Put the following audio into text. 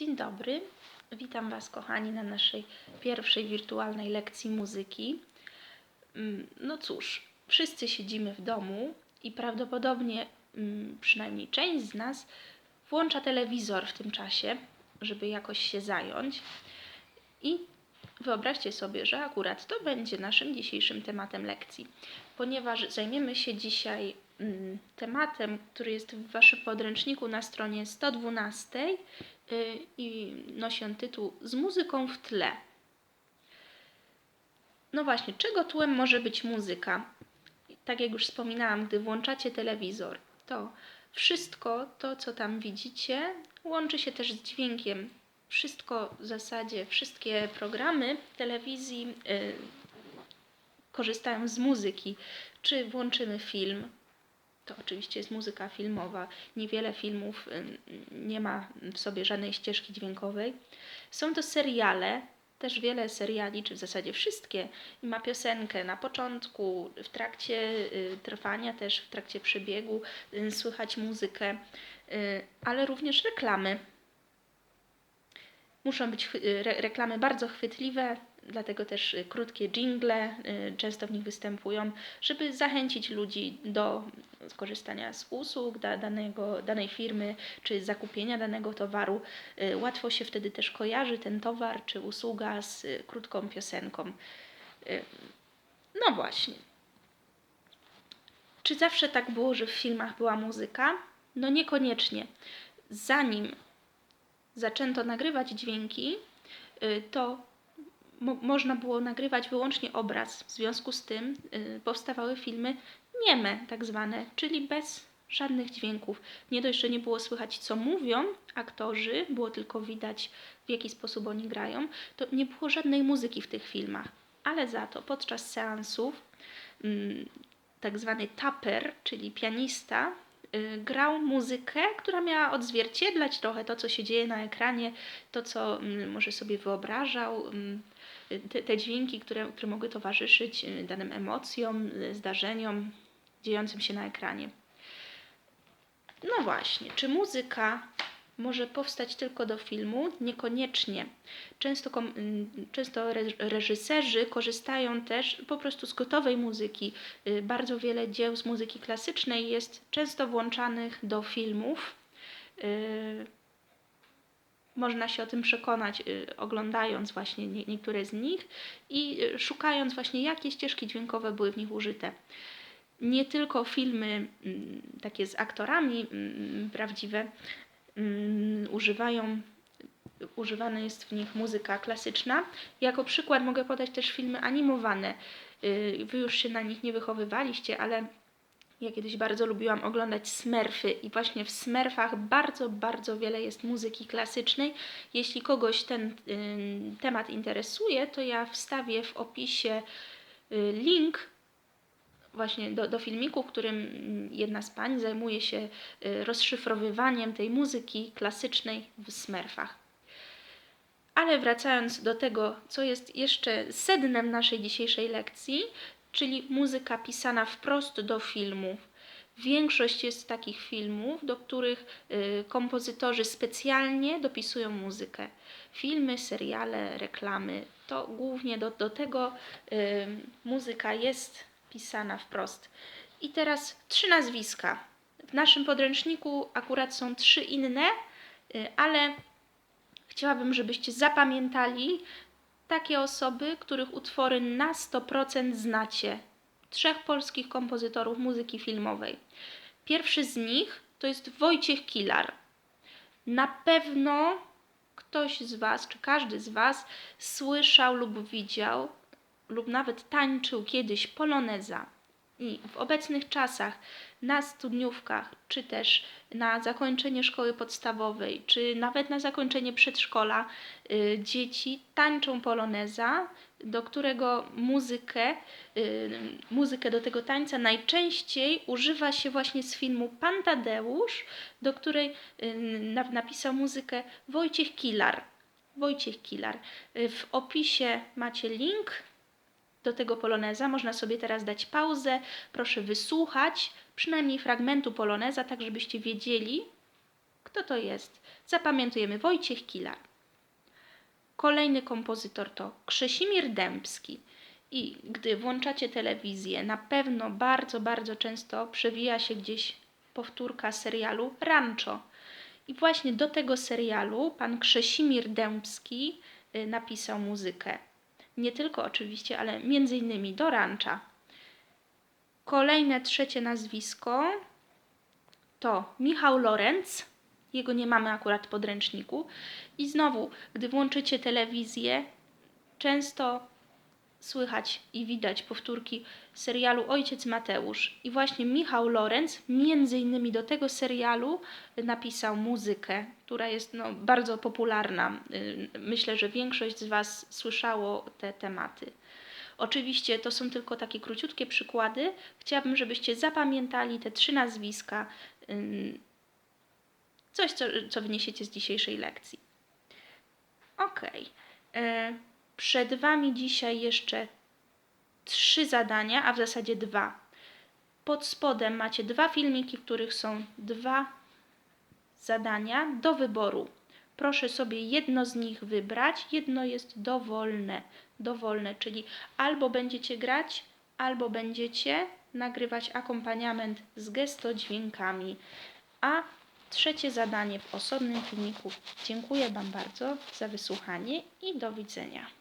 Dzień dobry. Witam Was, kochani, na naszej pierwszej wirtualnej lekcji muzyki. Mm, No cóż, wszyscy siedzimy w domu i prawdopodobnie mm, przynajmniej część z nas włącza telewizor w tym czasie, żeby jakoś się zająć. I wyobraźcie sobie, że akurat to będzie naszym dzisiejszym tematem lekcji, ponieważ zajmiemy się dzisiaj mm, tematem, który jest w Waszym podręczniku na stronie 112 y, i nosi on tytuł Z muzyką w tle. No właśnie, czego tłem może być muzyka? Tak jak już wspominałam, gdy włączacie telewizor, to wszystko to, co tam widzicie, łączy się też z dźwiękiem. Wszystko w zasadzie, wszystkie programy telewizji y, korzystają z muzyki. Czy włączymy film, to oczywiście jest muzyka filmowa. Niewiele filmów nie ma w sobie żadnej ścieżki dźwiękowej. Są to seriale, też wiele seriali, czy w zasadzie wszystkie, i ma piosenkę na początku, w trakcie y, trwania, też w trakcie przebiegu y, słychać muzykę, y, ale również reklamy. Muszą być reklamy bardzo chwytliwe, dlatego też y, krótkie jingle y, często w nich występują, żeby zachęcić ludzi do skorzystania z usług da, danego, danej firmy czy zakupienia danego towaru. Y, Łatwo się wtedy też kojarzy ten towar czy usługa z krótką piosenką. No właśnie. Czy zawsze tak było, że w filmach była muzyka? No niekoniecznie. Zanim zaczęto nagrywać dźwięki, to mo- można było nagrywać wyłącznie obraz. W związku z tym y, powstawały filmy nieme, tak zwane, czyli bez żadnych dźwięków. Nie dość, że nie było słychać, co mówią aktorzy, było tylko widać, w jaki sposób oni grają, to nie było żadnej muzyki w tych filmach. Ale za to podczas seansów mm, tak zwany taper, czyli pianista, y, grał muzykę, która miała odzwierciedlać trochę to, co się dzieje na ekranie, to, co mm, może sobie wyobrażał, mm, y, te, te dźwięki, które, które mogły towarzyszyć y, danym emocjom, y, zdarzeniom dziejącym się na ekranie. No właśnie, czy muzyka może powstać tylko do filmu? Niekoniecznie. Często, ym, często re, reżyserzy korzystają też po prostu z gotowej muzyki. Y, Bardzo wiele dzieł z muzyki klasycznej jest często włączanych do filmów. Y, Można się o tym przekonać, y, oglądając właśnie nie, niektóre z nich i szukając właśnie, jakie ścieżki dźwiękowe były w nich użyte nie tylko filmy mm, takie z aktorami mm, prawdziwe mm, używają, używana jest w nich muzyka klasyczna. Jako przykład mogę podać też filmy animowane. Y, Wy już się na nich nie wychowywaliście, ale ja kiedyś bardzo lubiłam oglądać Smurfy i właśnie w Smurfach bardzo, bardzo wiele jest muzyki klasycznej. Jeśli kogoś ten y, temat interesuje, to ja wstawię w opisie y, link właśnie do, do filmiku, w którym mm, jedna z pań zajmuje się y, rozszyfrowywaniem tej muzyki klasycznej w Smurfach. Ale wracając do tego, co jest jeszcze sednem naszej dzisiejszej lekcji, czyli muzyka pisana wprost do filmów. Większość jest takich filmów, do których y, kompozytorzy specjalnie dopisują muzykę. Filmy, seriale, reklamy to głównie do, do tego y, muzyka jest pisana wprost. I teraz trzy nazwiska. W naszym podręczniku akurat są trzy inne, y, ale chciałabym, żebyście zapamiętali takie osoby, których utwory na 100% znacie. Trzech polskich kompozytorów muzyki filmowej. Pierwszy z nich to jest Wojciech Kilar. Na pewno ktoś z Was, czy każdy z Was słyszał lub widział, lub nawet tańczył kiedyś poloneza. I w obecnych czasach na studniówkach, czy też na zakończenie szkoły podstawowej, czy nawet na zakończenie przedszkola, y, dzieci tańczą poloneza, do którego muzykę, y, muzykę do tego tańca najczęściej używa się właśnie z filmu Pan Tadeusz, do której y, na, napisał muzykę Wojciech Kilar. Wojciech Kilar. Y, W opisie macie link do tego poloneza. Można sobie teraz dać pauzę. Proszę wysłuchać przynajmniej fragmentu poloneza, tak żebyście wiedzieli, Kto to jest? Zapamiętujemy Wojciech Kilar. Kolejny kompozytor to Krzesimir Dębski. I gdy włączacie telewizję, na pewno bardzo, bardzo często przewija się gdzieś powtórka serialu Rancho. I właśnie do tego serialu pan Krzesimir Dębski y, napisał muzykę. Nie tylko oczywiście, ale innymi do Rancha. Kolejne trzecie nazwisko to Michał Lorenz. Jego nie mamy akurat w podręczniku. I znowu, gdy włączycie telewizję, często słychać i widać powtórki serialu Ojciec Mateusz. I właśnie Michał Lorenz między innymi do tego serialu napisał muzykę, która jest no, bardzo popularna. Y, Myślę, że większość z Was słyszało te tematy. Oczywiście to są tylko takie króciutkie przykłady. Chciałabym, żebyście zapamiętali te trzy nazwiska. Ym, Coś, co, co wyniesiecie z dzisiejszej lekcji. Ok. Przed Wami dzisiaj jeszcze trzy zadania, a w zasadzie dwa. Pod spodem macie dwa filmiki, w których są dwa zadania do wyboru. Proszę sobie jedno z nich wybrać. Jedno jest dowolne. Dowolne, czyli albo będziecie grać, albo będziecie nagrywać akompaniament z gestodźwiękami. A trzecie zadanie w osobnym filmiku. Dziękuję Wam bardzo za wysłuchanie i do widzenia.